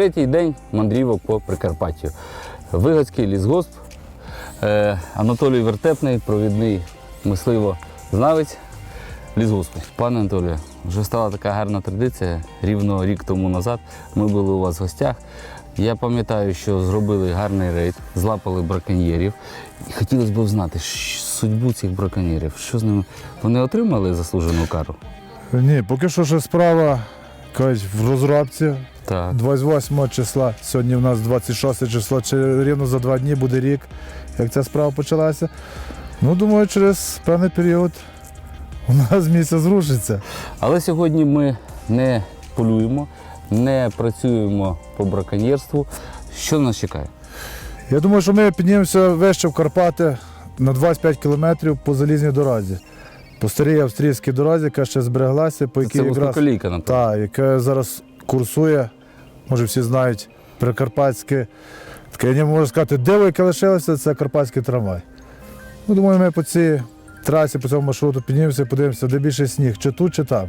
Третій день мандрівок по Прикарпаттю. Вигодський лісгосп, е, Анатолій Вертепний, провідний мисливо-знавець лісгоспу. Пане Анатолію, вже стала така гарна традиція. Рівно рік тому назад ми були у вас в гостях. Я пам'ятаю, що зробили гарний рейд, злапали браконьєрів. І хотілося б знати судьбу цих браконьєрів. Що з ними? Вони отримали заслужену кару? Ні, поки що ще справа кажуть, в розробці. Так. 28 числа, сьогодні у нас 26 число, чи рівно за два дні буде рік, як ця справа почалася. Ну, думаю, через певний період у нас місяць зрушиться. Але сьогодні ми не полюємо, не працюємо по браконьєрству. Що нас чекає? Я думаю, що ми піднімемося вище в Карпати на 25 кілометрів по залізній дорозі. По старій австрійській дорозі, яка ще збереглася, по якій Це якраз вузькоколійка, напевно. та, яка зараз курсує, може всі знають, прикарпатське. Таке, я не можу сказати, диво, яке лишилося, це карпатський трамвай. Ну, думаю, ми по цій трасі, по цьому маршруту піднімемося, подивимося, де більше сніг, чи тут, чи там.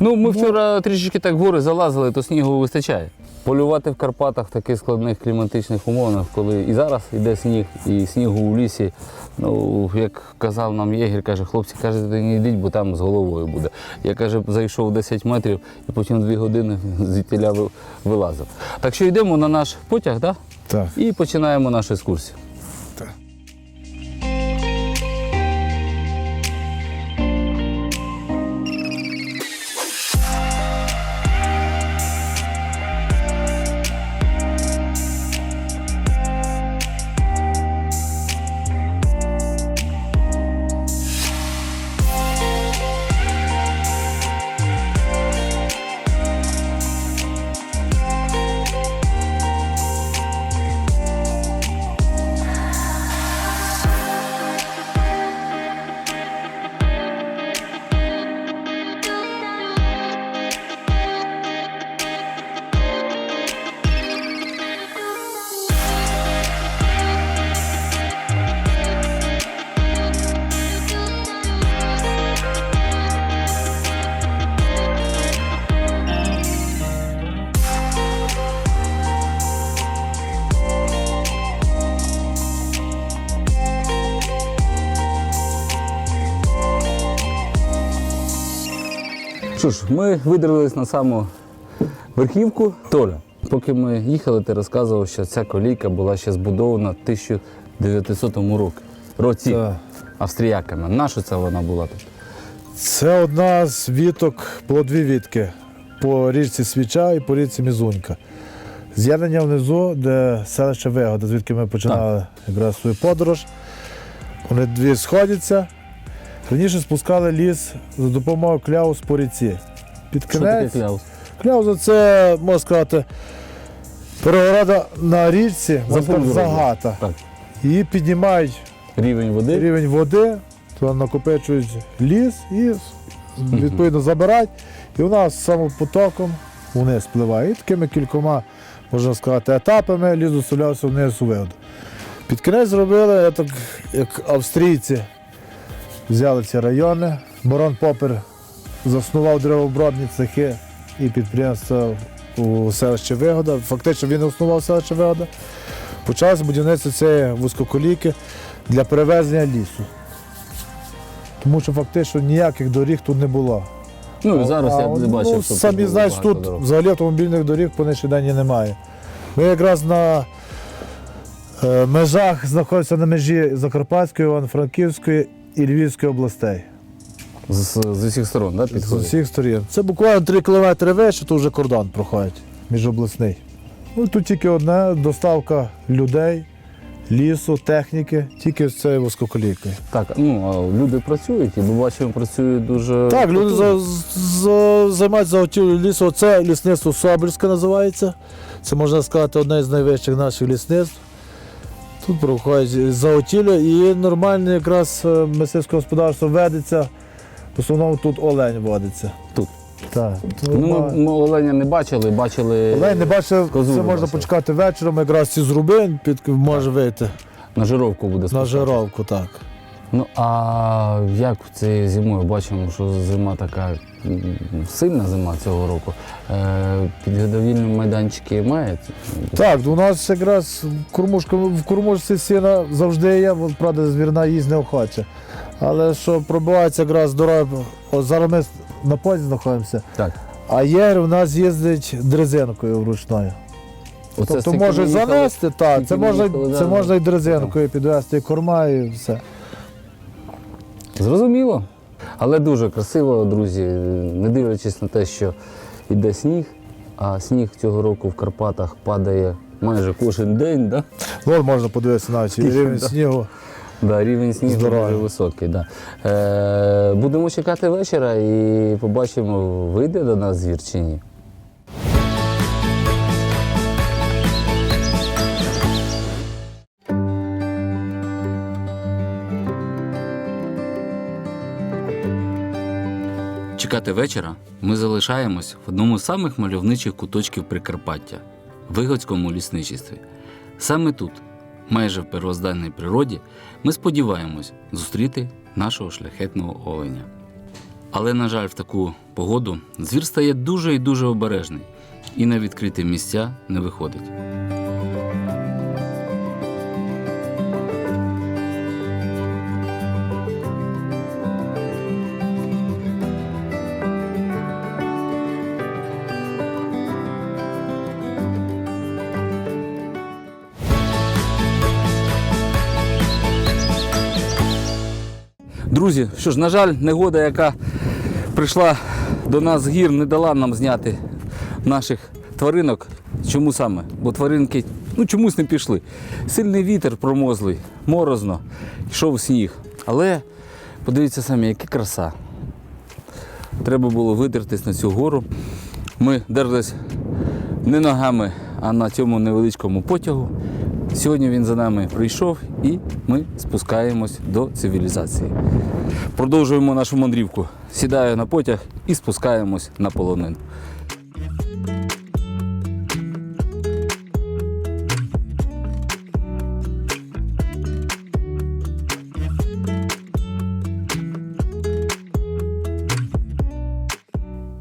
Ну, ми вчора трішечки так гори залазили, то снігу вистачає. Полювати в Карпатах в таких складних кліматичних умовах, коли і зараз йде сніг, і снігу у лісі. Ну, як казав нам єгір, каже, хлопці, каже, не йдіть, бо там з головою буде. Я каже, зайшов 10 метрів і потім 2 години з тіля вилазив. Так що йдемо на наш потяг, да? Так. і починаємо нашу екскурсію. Що ж, ми видерлись на саму верхівку. Толя, поки ми їхали, ти розказував, що ця колійка була ще збудована в 1900 році. році австріяками. Наша це вона була тут? Це одна з віток, було дві вітки по річці Свіча і по річці Мізунька. З'єднання внизу, де селище Вигода, звідки ми починали якраз свою подорож. Вони дві сходяться. Раніше спускали ліс за допомогою кляус по ріці. Під Що таке кінець. кляус? Кляуза це, можна сказати, перегорода на річці, загата. Так. Її піднімають Рівень води. рівень води, то накопичують ліс і відповідно забирають. І вона з самопотоком вниз спливає. І такими кількома, можна сказати, етапами ліс доставлявся вниз у воду. Під кінець зробили, я так, як австрійці взяли ці райони. Барон Попер заснував деревообробні цехи і підприємства у селищі Вигода. Фактично він основав селище Вигода. Почалося будівництво цієї вузькоколійки для перевезення лісу. Тому що фактично ніяких доріг тут не було. Ну і зараз А, я не бачив, ну, що самі знаєш, тут дорог. взагалі автомобільних доріг по нинішній день немає. Ми якраз на е, межах знаходимося на межі Закарпатської, Івано-Франківської і Львівської областей. З, з усіх сторон, да, З підходить? усіх сторін. Це буквально 3 кілометри вище, то вже кордон проходить міжобласний. Ну, тут тільки одне доставка людей, лісу, техніки, тільки з цією вузькоколійкою. Так, ну а люди працюють, і ми бачимо, працюють дуже. Так, люди потужно. за, за, займаються заготівлею лісу. Це лісництво Собільське називається. Це можна сказати одне з найвищих наших лісництв. Тут проходять заотілля і нормальне якраз е, мисливське господарство ведеться. В основному тут олень водиться. Тут? Так. Ну, ми, оленя не бачили, бачили Олень не бачив, козу це можна бачили. почекати вечором, якраз ці зруби під може вийти на жировку буде на жировку, так. Ну а як цією зимою бачимо, що зима така сильна зима цього року. Е, Підготовільні майданчики мають? Так, у нас якраз кормушка, в кормушці сіна завжди є, от, правда, звірна їсть неохоче. Але що пробивається якраз дорога, от зараз ми на полі знаходимося, Так. а єр у нас їздить дрезинкою вручною. Оце тобто може занести, так, це можна, це можна і дрезинкою підвести, і корма і все. Зрозуміло. Але дуже красиво, друзі, не дивлячись на те, що йде сніг, а сніг цього року в Карпатах падає майже кожен день. Да? Ну, От можна подивитися навіть рівень Да. снігу. Да, рівень снігу Здорово. дуже високий. Да. Е, будемо чекати вечора і побачимо, вийде до нас звір чи ні. Чекати вечора ми залишаємось в одному з самих мальовничих куточків Прикарпаття Вигодському лісничестві. Саме тут, майже в первозданній природі, ми сподіваємось зустріти нашого шляхетного оленя. Але, на жаль, в таку погоду звір стає дуже і дуже обережний і на відкриті місця не виходить. Друзі, що ж, на жаль, негода, яка прийшла до нас з гір, не дала нам зняти наших тваринок. Чому саме? Бо тваринки ну, чомусь не пішли. Сильний вітер промозлий, морозно, йшов сніг. Але подивіться самі, яка краса. Треба було видертись на цю гору. Ми дерлись не ногами, а на цьому невеличкому потягу. Сьогодні він за нами прийшов і ми спускаємось до цивілізації. Продовжуємо нашу мандрівку. Сідаю на потяг і спускаємось на полонин.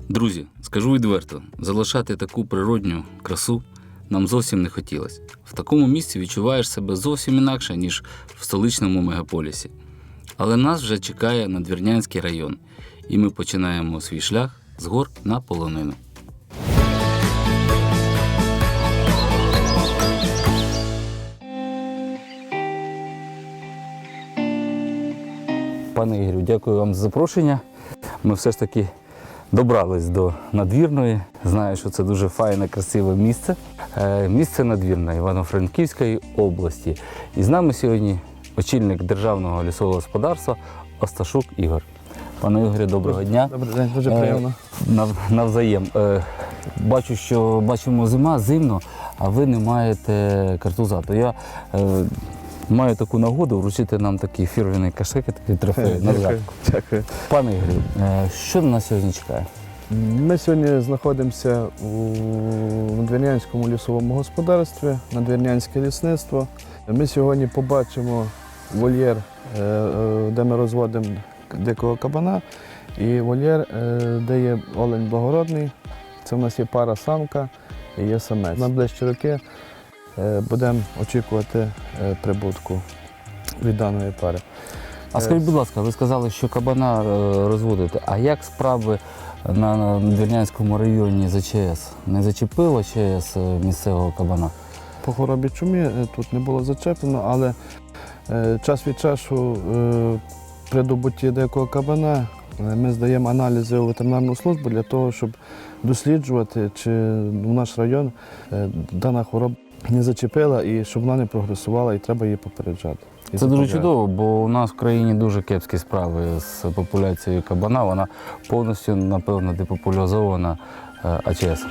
Друзі, скажу відверто, залишати таку природню красу нам зовсім не хотілося. В такому місці відчуваєш себе зовсім інакше, ніж в столичному мегаполісі. Але нас вже чекає надвірнянський район, і ми починаємо свій шлях з гор на полонину. Пане Ігорю, дякую вам за запрошення. Ми все ж таки добрались до надвірної. Знаю, що це дуже файне, красиве місце. Е, Місце надвірне Івано-Франківської області. І з нами сьогодні очільник державного лісового господарства Осташук Ігор. Пане Ігорю, доброго дня. Добрий день, дуже Е, приємно. Нав, навзаєм. Е, бачу, що бачимо зима, зимно, а ви не маєте картуза. То я маю таку нагоду вручити нам такий фірменний кашик, такий трофей. Дякую. Дякую. Пане Ігорю, е, що на нас сьогодні чекає? Ми сьогодні знаходимося у Надвірнянському лісовому господарстві, Надвірнянське лісництво. Ми сьогодні побачимо вольєр, е, е, де ми розводимо дикого кабана, і вольєр, е, де є олень благородний. Це в нас є пара самка і є самець. На ближчі роки будемо очікувати прибутку від даної пари. А скажіть, будь ласка, ви сказали, що кабана е, розводите. А як справи на Надвірнянському районі з АЧС? Не зачепило ЧС е, місцевого кабана? По хворобі чумі е, тут не було зачеплено, але е, час від часу е, при добутті деякого кабана е, ми здаємо аналізи у ветеринарну службу для того, щоб досліджувати, чи в наш район е, дана хвороба не зачепила і щоб вона не прогресувала, і треба її попереджати. І Це дуже чудово, бо у нас в країні дуже кепські справи з популяцією кабана. Вона повністю, напевно, депопуляризована е, АЧС.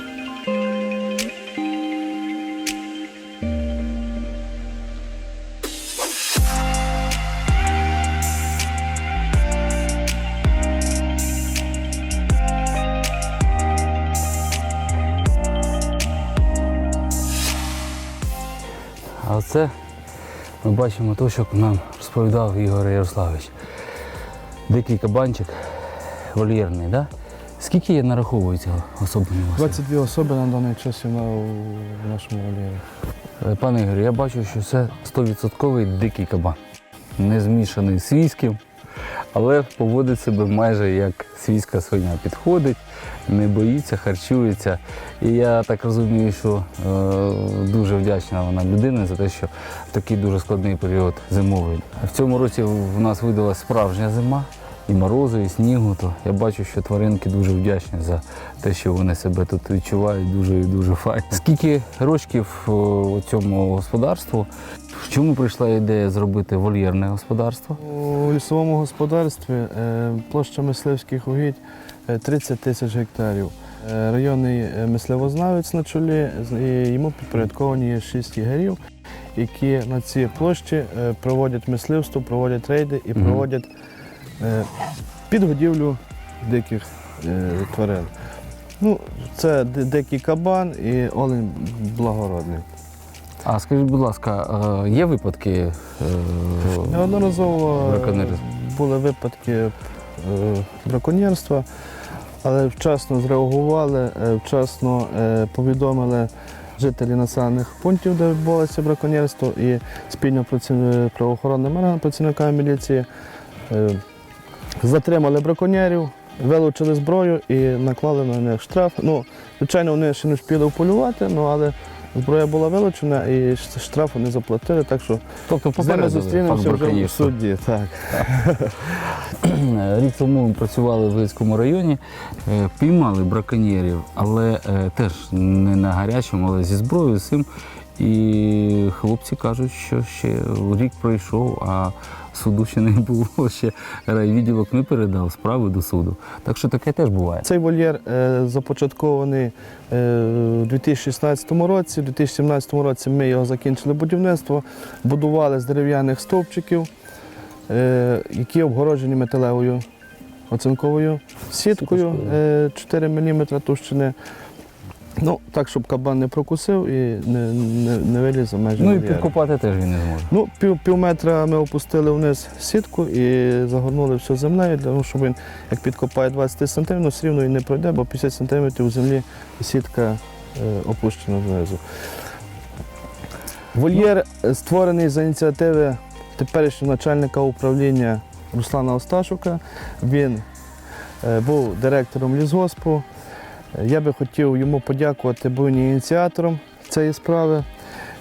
А це ми бачимо те, що нам розповідав Ігор Ярославович. Дикий кабанчик вольєрний, да? Скільки є нараховується особливо? 22 особи на даний час є на у нашому вольєрі. Е, Пане Ігорю, я бачу, що це 100% дикий кабан. Не змішаний з свійським, але поводить себе майже як свійська свиня. Підходить, не боїться, харчується. І я так розумію, що е, дуже вдячна вона людина за те, що такий дуже складний період зимовий. В цьому році в нас видалась справжня зима. І морозу, і снігу, то я бачу, що тваринки дуже вдячні за те, що вони себе тут відчувають дуже і дуже файно. Скільки років о, у цьому господарству? Чому прийшла ідея зробити вольєрне господарство? У лісовому господарстві е, площа мисливських угідь е, 30 тисяч гектарів. Е, Районний е, мисливознавець на чолі, і йому підпорядковані є 6 ягерів, які на цій площі е, проводять мисливство, проводять рейди і проводять е, підгодівлю диких е, тварин. Ну, це дикий кабан і олень благородний. А скажіть, будь ласка, е, є випадки? е, Неодноразово були випадки е, браконьєрства, але вчасно зреагували, е, вчасно е, повідомили жителі населених пунктів, де відбувалося браконьєрство, і спільно правоохоронними органами, працівниками міліції е, затримали браконьєрів, вилучили зброю і наклали на них штраф. Ну, звичайно, вони ще не встигли полювати, ну, але зброя була вилучена і штраф вони заплатили, так що Тобто з ними зустрінемося вже в суді. Так. Рік тому ми працювали в Вицькому районі, е, піймали браконьєрів, але е, теж не на гарячому, але зі зброєю з цим. І хлопці кажуть, що ще рік пройшов, а суду ще не було. Ще райвідділок не передав справи до суду. Так що таке теж буває. Цей вольєр е, започаткований е, у 2016 році. У 2017 році ми його закінчили будівництво, будували з дерев'яних стовпчиків, е, які обгороджені металевою оцинковою сіткою е, 4 мм товщини. Ну, так, щоб кабан не прокусив і не, не, не виліз за межі Ну і вольєру. підкопати теж він не зможе. Ну, пів, пів метра ми опустили вниз сітку і загорнули все землею, того, щоб він, як підкопає 20 см, ну, все рівно він не пройде, бо 50 см у землі сітка е, опущена знизу. Вольєр е, створений за ініціативи теперішнього начальника управління Руслана Осташука. Він е, був директором лісгоспу. Е, Я би хотів йому подякувати, бо він є ініціатором цієї справи.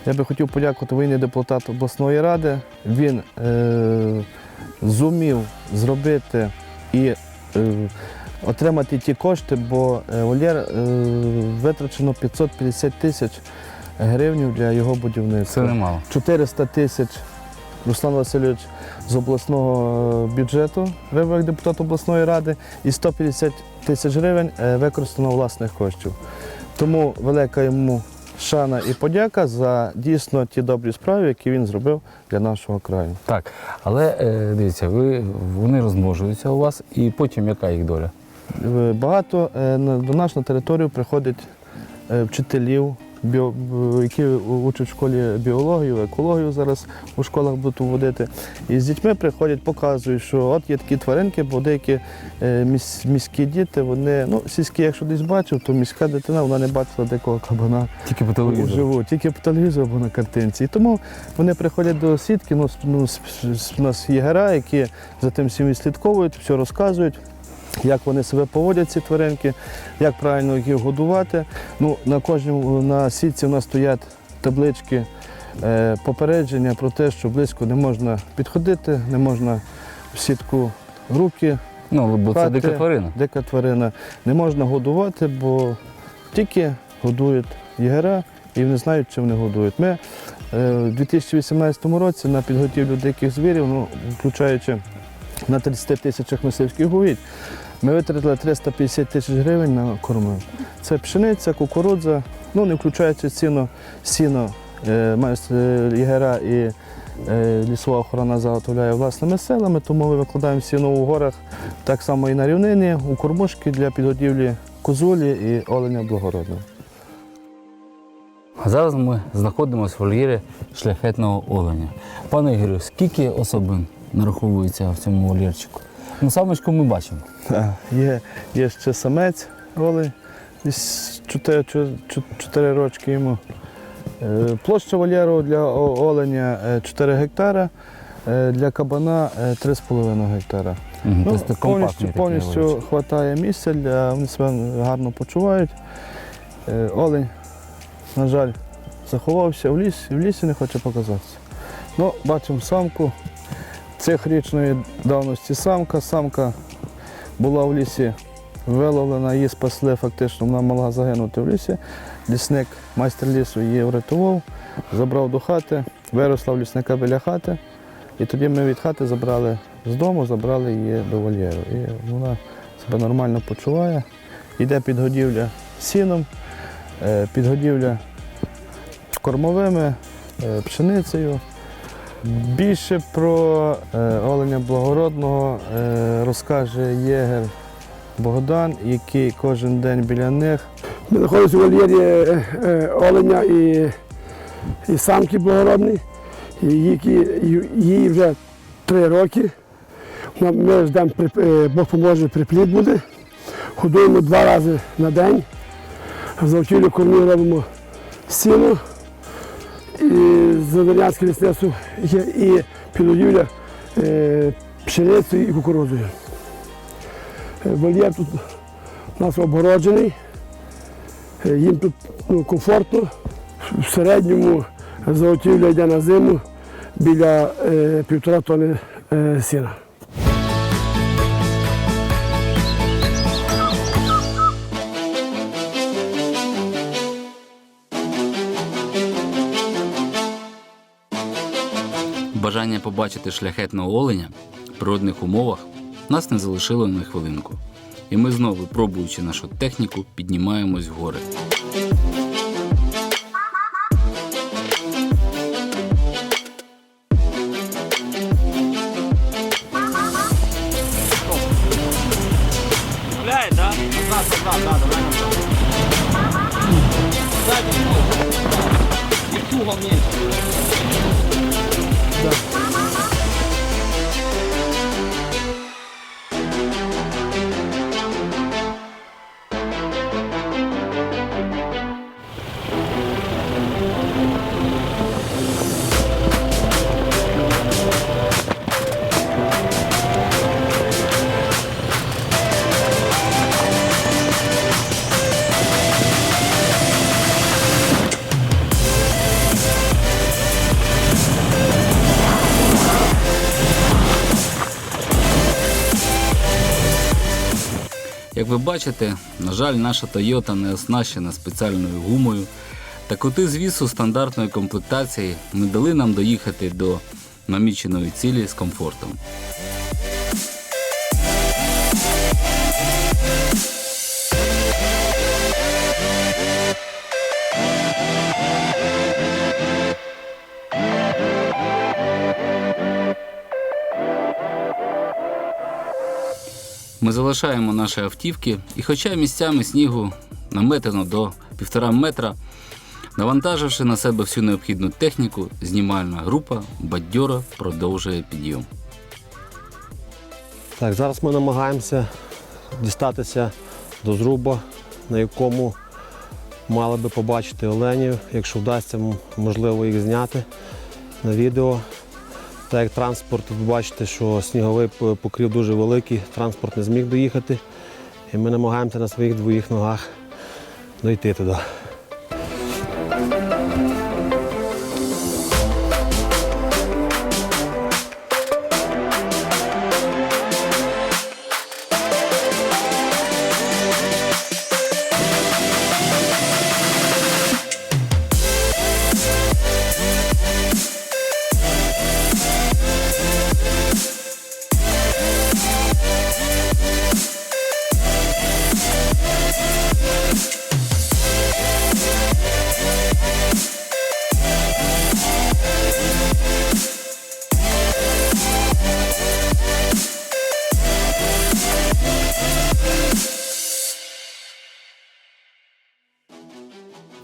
Я би хотів подякувати є депутат обласної ради. Він е, зумів зробити і е, отримати ті кошти, бо е, вольєр е, витрачено 550 тисяч гривень для його будівництва. Це немало. 400 тисяч Руслан Васильович з обласного бюджету вивів як депутат обласної ради і 150 тисяч гривень е, використано власних коштів. Тому велика йому шана і подяка за дійсно ті добрі справи, які він зробив для нашого краю. Так, але е, дивіться, ви, вони розмножуються у вас, і потім яка їх доля? Е, Багато е, до нас на територію приходять е, вчителів, біо- які учать в школі біологію, екологію зараз у школах будуть вводити. І з дітьми приходять, показують, що от є такі тваринки, бо деякі е, міс- міські діти, вони, ну, сільські, якщо десь бачив, то міська дитина вона не бачила дикого кабана Тільки по телевізору. Живу, тільки по телевізору або на картинці. І тому вони приходять до сітки. Ну, ну, у нас є гера, які за тим всім відслідковують, все розказують. Як вони себе поводять, ці тваринки, як правильно їх годувати. Ну, на кожному на сітці у нас стоять таблички е, попередження про те, що близько не можна підходити, не можна в сітку руки, Ну, бо це дика тварина. дика тварина. Не можна годувати, бо тільки годують єгера і не знають, чим вони годують. Ми е, у 2018 році на підготівлю диких звірів, ну, включаючи на 30 тисячах мисливських угідь, ми витратили 350 тисяч гривень на корми. Це пшениця, кукурудза, ну не включаючи ціну, сіно, е, е, єгера і е, лісова охорона заготовляє власними силами, тому ми викладаємо сіно у горах так само і на рівнині, у кормушки для підгодівлі козулі і оленя благородного. Зараз ми знаходимося в вольєрі шляхетного оленя. Пане Ігорю, скільки особин нараховується в цьому вольєрчику? Ну, самочку ми бачимо. Так, Є, є ще самець десь 4, 4 рочки йому. Е, Площа вольєру для оленя е, 4 гектара, е, для кабана е, 3,5 гектара. Угу. Ну, Тобто повністю повністю вистачає місця, для, вони себе гарно почувають. Е, Олень, на жаль, заховався в лісі, в лісі не хоче показатися. Ну, бачимо самку. Цихрічної давності самка. Самка була в лісі виловлена, її спасли фактично, вона могла загинути в лісі. Лісник, майстер лісу її врятував, забрав до хати, виросла в лісника біля хати. І тоді ми від хати забрали з дому, забрали її до вольєру. І вона себе нормально почуває. Йде підгодівля сіном, е, підгодівля кормовими, е, пшеницею. Більше про е, оленя благородного е, розкаже єгер Богдан, який кожен день біля них. Ми знаходимося у вольєрі е, оленя і, і самки благородні, і їй вже три роки. Ми- ждемо, Бог поможе, приплід буде. Годуємо два рази на день. Завтілю кормі робимо сіно. І задернянське лісництво є і підгодівля е, пшеницею і кукурудзою. Е, Вольєр тут у нас обгороджений. Е, Їм тут ну, комфортно. В середньому заготівля йде на зиму біля е, півтора тони е, сіна. Бажання побачити шляхетного оленя в природних умовах нас не залишило на хвилинку. І ми знову, пробуючи нашу техніку, піднімаємось в гори. Бачите, на жаль, наша Toyota не оснащена спеціальною гумою. Та коти звісу стандартної комплектації не дали нам доїхати до наміченої цілі з комфортом. Ми залишаємо наші автівки, і хоча місцями снігу наметено до півтора метра, навантаживши на себе всю необхідну техніку, знімальна група бадьоро продовжує підйом. Так, зараз ми намагаємося дістатися до зруба, на якому мали би побачити оленів, якщо вдасться, можливо, їх зняти на відео. Так як транспорт, ви бачите, що сніговий покрів дуже великий, транспорт не зміг доїхати. І ми намагаємося на своїх двоїх ногах дойти туди.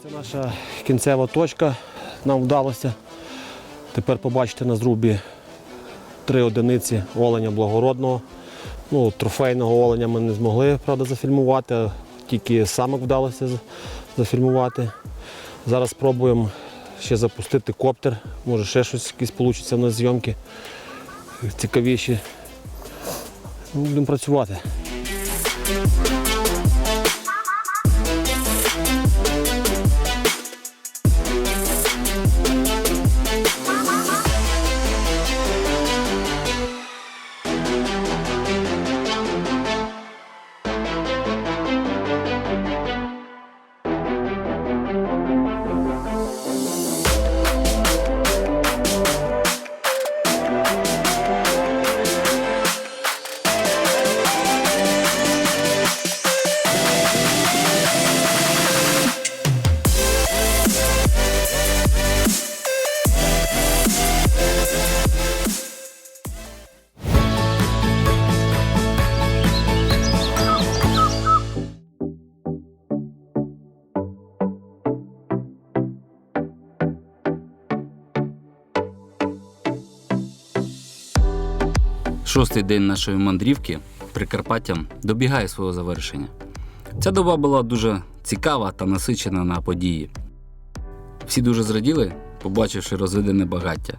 Це наша кінцева точка нам вдалося. Тепер побачите на зрубі три одиниці оленя благородного. Ну, трофейного оленя ми не змогли, правда, зафільмувати, тільки самок вдалося зафільмувати. Зараз спробуємо ще запустити коптер. Може ще щось якісь вийде в нас зйомки цікавіші. Будемо працювати. Шостий день нашої мандрівки Прикарпаттям добігає свого завершення. Ця доба була дуже цікава та насичена на події. Всі дуже зраділи, побачивши розведене багаття,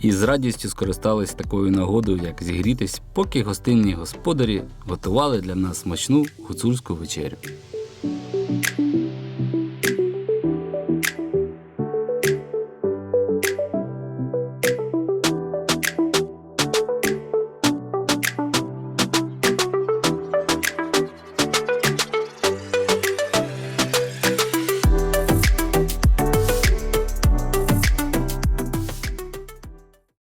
і з радістю скористались такою нагодою, як зігрітись, поки гостинні господарі готували для нас смачну гуцульську вечерю.